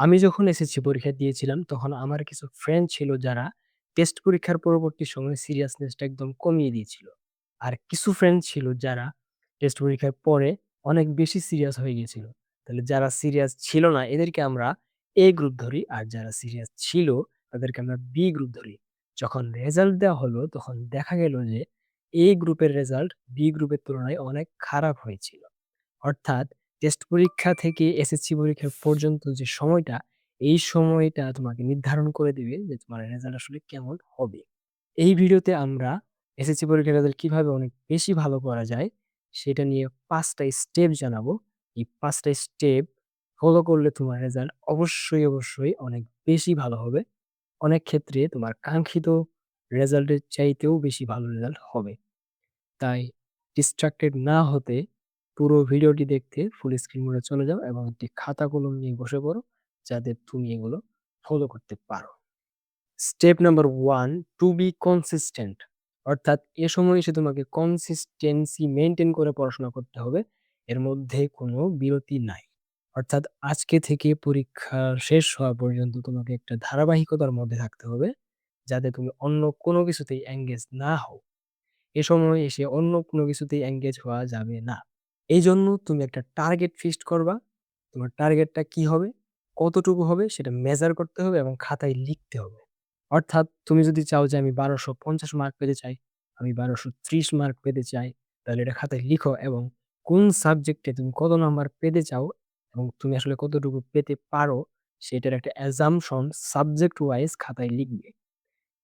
আমি যখন এসএসসি পরীক্ষা দিয়েছিলাম, তখন আমার কিছু ফ্রেন্ড ছিল যারা টেস্ট পরীক্ষার পরবর্তী সময়ে সিরিয়াসনেসটা একদম কমিয়ে দিয়েছিল। আর কিছু ফ্রেন্ড ছিল যারা টেস্ট পরীক্ষার পরে অনেক বেশি সিরিয়াস হয়ে গিয়েছিল। তাহলে যারা সিরিয়াস ছিল না এদেরকে আমরা এ গ্রুপ ধরি, আর যারা সিরিয়াস ছিল তাদেরকে আমরা বি গ্রুপ ধরি। যখন রেজাল্ট দেওয়া হলো তখন দেখা গেল যে এ গ্রুপের রেজাল্ট বি গ্রুপের তুলনায় অনেক খারাপ হয়েছিল। অর্থাৎ টেস্ট পরীক্ষা থেকে এসএসসি পরীক্ষা পর্যন্ত যে সময়টা, এই সময়টা তোমাকে নির্ধারণ করে দেবে যে তোমার রেজাল্ট আসলে কেমন হবে। এই ভিডিওতে আমরা এসএসসি পরীক্ষার রেজাল্ট কীভাবে অনেক বেশি ভালো করা যায়, সেটা নিয়ে পাঁচটা স্টেপ জানাব। এই পাঁচটা স্টেপ ফলো করলে তোমার রেজাল্ট অবশ্যই, অবশ্যই অনেক বেশি ভালো হবে। অনেক ক্ষেত্রে তোমার কাঙ্ক্ষিত রেজাল্টের চাইতেও বেশি ভালো রেজাল্ট হবে। তাই ডিস্ট্রাক্টেড না হতে পুরো ভিডিওটি দেখতে ফুল স্ক্রিন মোডে চলে যাও এবং একটি খাতা কলম নিয়ে বসে পড়ো যাতে তুমি এগুলো ফলো করতে পারো। Step number one to be consistent অর্থাৎ এ সময় এসে তোমাকে কনসিস্টেন্সি মেনটেন করে পড়াশোনা করতে হবে। এর মধ্যে কোনো বিরতি নাই। অর্থাৎ আজকে থেকে পরীক্ষা শেষ হওয়া পর্যন্ত তোমাকে একটা ধারাবাহিকতার মধ্যে থাকতে হবে, যাতে তুমি অন্য কোনো কিছুতেই এনগেজ না হও। এ সময় এসে অন্য কোনো কিছুতেই এনগেজ হওয়া যাবে না। এইজন্য তুমি একটা টার্গেট ফিক্সড করবা। তোমার টার্গেটটা কি হবে? কতটুকু হবে? সেটা মেজার করতে হবে এবং খাতায় লিখতে হবে। অর্থাৎ তুমি যদি চাও যে আমি ১২৫০ মার্ক পেতে চাই, আমি ১২৩০ মার্ক পেতে চাই, তাহলে এটা খাতায় লিখো এবং কোন সাবজেক্টে তুমি কত নাম্বার পেতে চাও এবং তুমি আসলে কতটুকু পেতে পারো, সেটার একটা অ্যাজামশন সাবজেক্ট ওয়াইজ খাতায় লিখবে।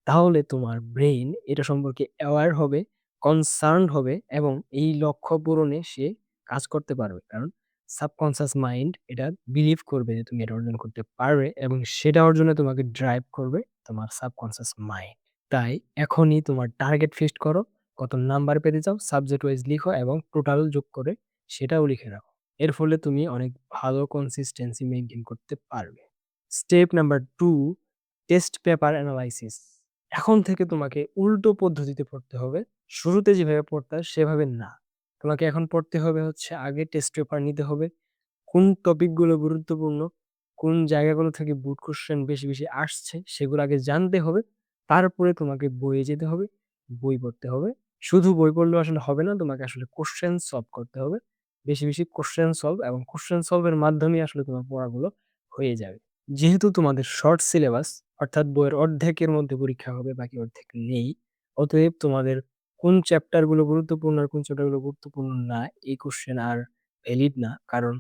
তাহলে তোমার ব্রেইন এটা সম্পর্কে অ্যাওয়ার হবে, কনসার্ন হবে এবং এই লক্ষ্য পূরণে সে কাজ করতে পারবে। কারণ সাবকনশাস মাইন্ড এটা বিলিভ করবে যে তুমি এটা অর্জন করতে পারবে এবং সেটা অর্জনে তোমাকে ড্রাইভ করবে তোমার সাবকনশাস মাইন্ড। তাই এখনই তোমার টার্গেট ফিক্সড করো, কত নাম্বার পেতে চাও, সাবজেক্ট ওয়াইজ লিখো এবং টোটাল যোগ করে সেটাও লিখে রাখো। এর ফলে তুমি অনেক ভালো কনসিস্টেন্সি মেইনটেইন করতে পারবে। Step number 2 test paper analysis. এখন থেকে তোমাকে উল্টো পদ্ধতিতে পড়তে হবে। শুরুতে যেভাবে পড়তা সেভাবে না। তোমাকে এখন পড়তে হবে হচ্ছে আগে টেস্ট পেপার নিতে হবে। কোন টপিকগুলো গুরুত্বপূর্ণ, কোন জায়গাগুলো থেকে বুট কোয়েশ্চেন বেশি, বেশি আসছে সেগুলো আগে জানতে হবে। তারপরে তোমাকে বইয়ে যেতে হবে, বই পড়তে হবে। শুধু বই পড়লেও আসলে হবে না, তোমাকে আসলে কোয়েশ্চেন সলভ করতে হবে। বেশি, বেশি কোয়েশ্চেন সলভ এবং কোয়েশ্চেন সলভ এর মাধ্যমেই আসলে তোমার পড়াগুলো হয়ে যাবে। যেহেতু তোমাদের শর্ট সিলেবাস অর্থাৎ বইয়ের অর্ধেকের মধ্যে পরীক্ষা হবে, বাকি অর্ধেক নেই। অতএব তোমাদের কোন চ্যাপ্টারগুলো গুরুত্বপূর্ণ আর কোন চ্যাপ্টারগুলো গুরুত্বপূর্ণ না, এই কোশ্চেন আর ভ্যালিড না। কারণ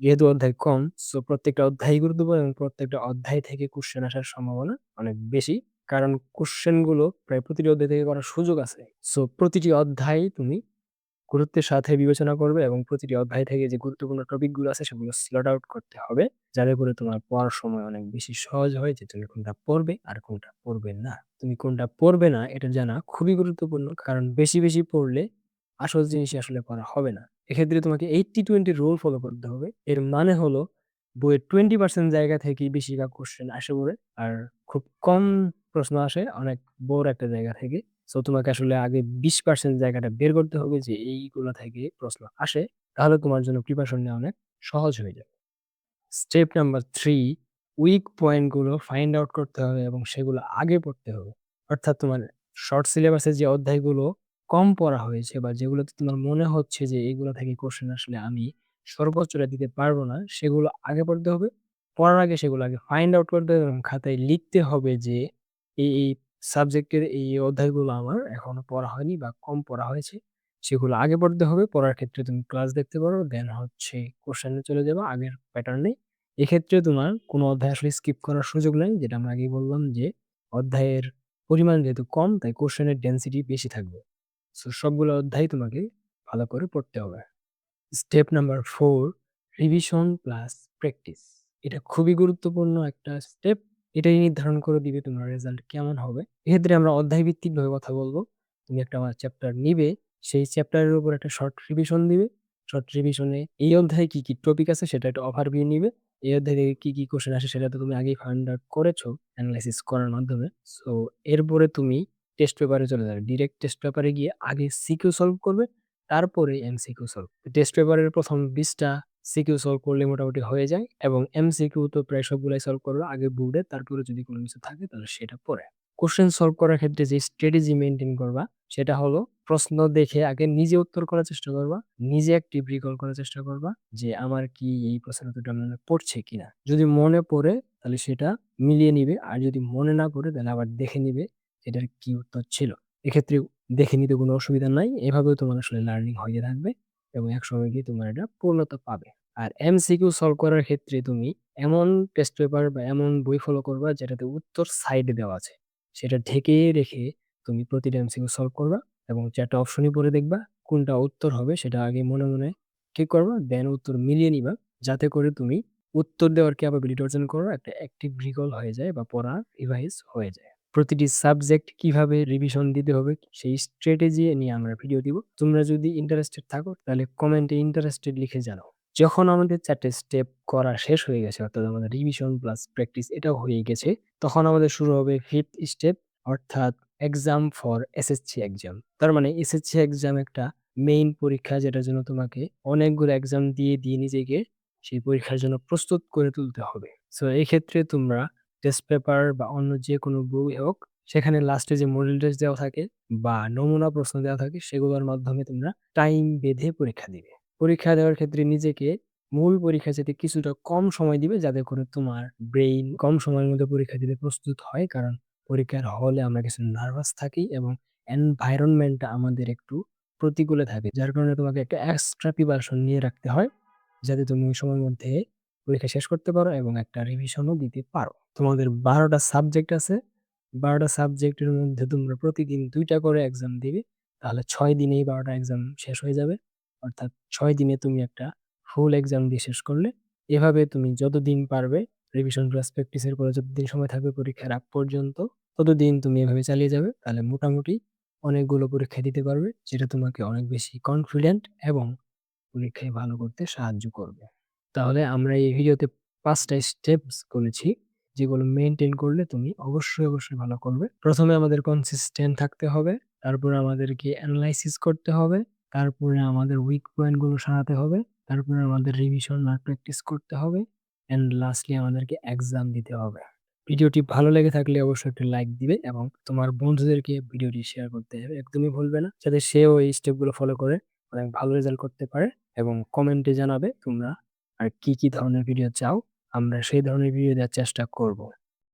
যেহেতু অধ্যায় কম, সো প্রত্যেকটা অধ্যায় গুরুত্বপূর্ণ এবং প্রত্যেকটা অধ্যায় থেকে কোশ্চেন আসার সম্ভাবনা অনেক বেশি। কারণ কোয়েশ্চেনগুলো প্রায় প্রতিটি অধ্যায় থেকে করার সুযোগ আছে। সো প্রতিটি অধ্যায় তুমি গুরুত্বের সাথে বিবেচনা করবে এবং প্রতিটি অধ্যায় থেকে যে গুরুত্বপূর্ণ টপিকগুলো আছে সেগুলো স্লট আউট করতে হবে। যাতে করে তোমার পড়ার সময় অনেক বেশি সহজ হয় যে তুমি কোনটা পড়বে আর কোনটা পড়বে না। তুমি কোনটা পড়বে না এটা জানা খুবই গুরুত্বপূর্ণ। কারণ বেশি, বেশি পড়লে আসল জিনিসই আসলে পড়া হবে না। এক্ষেত্রে তোমাকে 80-20 রুল ফলো করতে হবে। এর মানে হলো বইয়ের 20% জায়গা থেকে বেশিরভাগ কোশ্চেন আসে পড়ে। আর খুব কম প্রশ্ন আসে অনেক বড় একটা জায়গা থেকে। সো তোমাকে আসলে আগে 20% জায়গাটা বের করতে হবে যে এইগুলো থেকে প্রশ্ন আসে। তাহলে তোমার জন্য প্রিপারেশন নেওয়া অনেক সহজ হয়ে যাবে। স্টেপ নাম্বার থ্রি উইক পয়েন্টগুলো ফাইন্ড আউট করতে হবে এবং সেগুলো আগে পড়তে হবে। অর্থাৎ তোমার শর্ট সিলেবাসে যে অধ্যায়গুলো কম পড়া হয়েছে বা যেগুলোতে তোমার মনে হচ্ছে যে এইগুলো থেকে কোশ্চেন আসলে আমি সর্বোচ্চটা দিতে পারব না, সেগুলো আগে পড়তে হবে। পড়ার আগে সেগুলো আগে ফাইন্ড আউট করতে হবে এবং খাতায় লিখতে হবে যে এই, এই সাবজেক্টের এই অধ্যায়গুলো আমার এখনও পড়া হয়নি বা কম পড়া হয়েছে। সেগুলো আগে পড়তে হবে। পড়ার ক্ষেত্রে তুমি ক্লাস দেখতে পারো। দেন হচ্ছে কোয়েশ্চেনে চলে যাবা, আগের প্যাটার্নে। এক্ষেত্রে তোমার কোনো অধ্যায় আসলে স্কিপ করার সুযোগ নাই। যেটা আমরা আগেই বললাম যে অধ্যায়ের পরিমাণ যেহেতু কম, তাই কোয়েশ্চেনের ডেন্সিটি বেশি থাকবে। সো সবগুলো অধ্যায় তোমাকে ভালো করে পড়তে হবে। Step number four revision plus practice. এটা খুবই গুরুত্বপূর্ণ একটা স্টেপ। এটাই নির্ধারণ করে দিবে তোমার রেজাল্ট কেমন হবে। এক্ষেত্রে আমরা অধ্যায় ভিত্তিকভাবে কথা বলব তুমি একটা আমার চ্যাপ্টার নিবে, সেই চ্যাপ্টারের উপর একটা শর্ট রিভিশন দিবে। শর্ট রিভিশনে এই অধ্যায়ে কি, কি টপিক আছে সেটা একটা ওভারভিউ নিবে। এই অধ্যায় থেকে কি, কি কোয়েশ্চেন আসে সেটা তো তুমি আগেই ফাইন্ড আউট করেছ এনালাইসিস করার মাধ্যমে। সো এরপরে তুমি টেস্ট পেপারে চলে যাবে। ডিরেক্ট টেস্ট পেপারে গিয়ে আগে সিকিউ সলভ করবে, তারপরে এমসিকিউ সলভ। টেস্ট পেপারের প্রথম 20 টা সিকিউ সলভ করলে মোটামুটি হয়ে যায় এবং এমসিকিউ তো প্রায় সবগুলাই সলভ করবা আগে বোর্ডে তারপরে যদি কোনো কিছু থাকে তাহলে সেটা পরে কোশ্চেন সলভ করার ক্ষেত্রে যে স্ট্র্যাটেজি মেনটেন করবা সেটা হলো প্রশ্ন দেখে আগে নিজে উত্তর করার চেষ্টা করবা। নিজে একটি রিকল করার চেষ্টা করবা যে আমার কি এই প্রশ্নের মনে পড়ছে কিনা। যদি মনে পড়ে তাহলে সেটা মিলিয়ে নিবে। আর যদি মনে না পড়ে তাহলে আবার দেখে নিবে এটার কি উত্তর ছিল। এক্ষেত্রে দেখে নিতে কোনো অসুবিধা নাই। এভাবেও তোমার আসলে লার্নিং হয়ে থাকবে এবং একসময় গিয়ে তোমার এটা পূর্ণতা পাবে। আর এমসিকিউ সলভ করার ক্ষেত্রে তুমি এমন টেস্ট পেপার বা এমন বই ফলো করবা যেটাতে উত্তর সাইডে দেওয়া আছে। সেটা ঢেকে রেখে তুমি প্রতিটা এমসিকিউ সলভ করবা এবং ৪ টা অপশনই পড়ে দেখবা কোনটা উত্তর হবে সেটা আগে মনে, মনে ঠিক করবা। দেন উত্তর মিলিয়ে নিবা। যাতে করে তুমি উত্তর দেওয়ার ক্যাপাবিলিটি অর্জন করো একটা অ্যাক্টিভ রিকল হয়ে যায় বা পড়ার রিভাইজ হয়ে যায়। প্রতিটি সাবজেক্ট কীভাবে রিভিশন দিতে হবে সেই স্ট্র্যাটেজি নিয়ে আমরা ভিডিও দিব। তোমরা যদি ইন্টারেস্টেড থাকো তাহলে কমেন্টে ইন্টারেস্টেড লিখে জানাও। যখন আমাদের চারটে স্টেপ করা শেষ হয়ে গেছে অর্থাৎ আমাদের রিভিশন প্লাস প্র্যাকটিস এটাও হয়ে গেছে। তখন আমাদের শুরু হবে ফিফথ স্টেপ অর্থাৎ এক্সাম ফর এসএসসি এক্সাম। তার মানে এসএসসি এক্সাম একটা মেইন পরীক্ষা যেটার জন্য তোমাকে অনেকগুলো এক্সাম দিয়ে, দিয়ে নিজেকে সেই পরীক্ষার জন্য প্রস্তুত করে তুলতে হবে। সো এই ক্ষেত্রে তোমরা টেস্ট পেপার বা অন্য যেকোনো বই হোক, সেখানে লাস্টে যে মডেল টেস্ট দেওয়া থাকে বা নমুনা প্রশ্ন দেওয়া থাকে, সেগুলোর মাধ্যমে তোমরা টাইম বেঁধে পরীক্ষা দিবে। পরীক্ষা দেওয়ার ক্ষেত্রে নিজেকে মূল পরীক্ষা থেকে কিছুটা কম সময় দিবে, যাতে করে তোমার ব্রেইন কম সময়ের মধ্যে পরীক্ষা দিতে প্রস্তুত হয়। কারণ পরীক্ষার হলে আমরা কিছু নার্ভাস থাকি এবং এনভায়রনমেন্টটা আমাদের একটু প্রতিকূলে থাকে। যার কারণে তোমাকে একটা এক্সট্রা প্রিপারেশন নিয়ে রাখতে হয়। যাতে তুমি ওই সময়ের মধ্যে পরীক্ষা শেষ করতে পারো এবং একটা রিভিশনও দিতে পারো। তোমাদের বারোটা সাবজেক্ট আছে। ১২ টা সাবজেক্টের মধ্যে তোমরা প্রতিদিন দুইটা করে এক্সাম দিবে। তাহলে ছয় দিনেই ১২ টা এক্সাম শেষ হয়ে যাবে। অর্থাৎ ছয় দিনে তুমি একটা ফুল এক্সাম দিয়ে শেষ করলে। এভাবে তুমি যতদিন পারবে রিভিশন প্লাস প্র্যাকটিসের পরে যতদিন সময় থাকবে পরীক্ষার আগ পর্যন্ত ততদিন তুমি এভাবে চালিয়ে যাবে। তাহলে মোটামুটি অনেকগুলো পরীক্ষা দিতে পারবে, যেটা তোমাকে অনেক বেশি কনফিডেন্ট এবং পরীক্ষায় ভালো করতে সাহায্য করবে। তাহলে আমরা এই ভিডিওতে ৫ টা স্টেপস বলেছি যেগুলো মেনটেন করলে তুমি অবশ্যই, অবশ্যই ভালো করবে। প্রথমে আমাদের কনসিস্টেন্ট থাকতে হবে। তারপরে আমাদেরকে অ্যানালাইসিস করতে হবে। তারপরে আমাদের উইক পয়েন্টগুলো সারাতে হবে। তারপরে আমাদের রিভিশন আর প্র্যাকটিস করতে হবে। অ্যান্ড লাস্টলি আমাদেরকে এক্সাম দিতে হবে। ভিডিওটি ভালো লেগে থাকলে অবশ্যই একটা লাইক দিবে এবং তোমার বন্ধুদেরকে ভিডিওটি শেয়ার করতে হবে একদমই ভুলবে না। যাতে সেও এই স্টেপগুলো ফলো করে অনেক ভালো রেজাল্ট করতে পারে এবং কমেন্টে জানাবে তোমরা আর কি, কি ধরনের ভিডিও চাও। আমরা সেই ধরনের ভিডিও দেওয়ার চেষ্টা করব।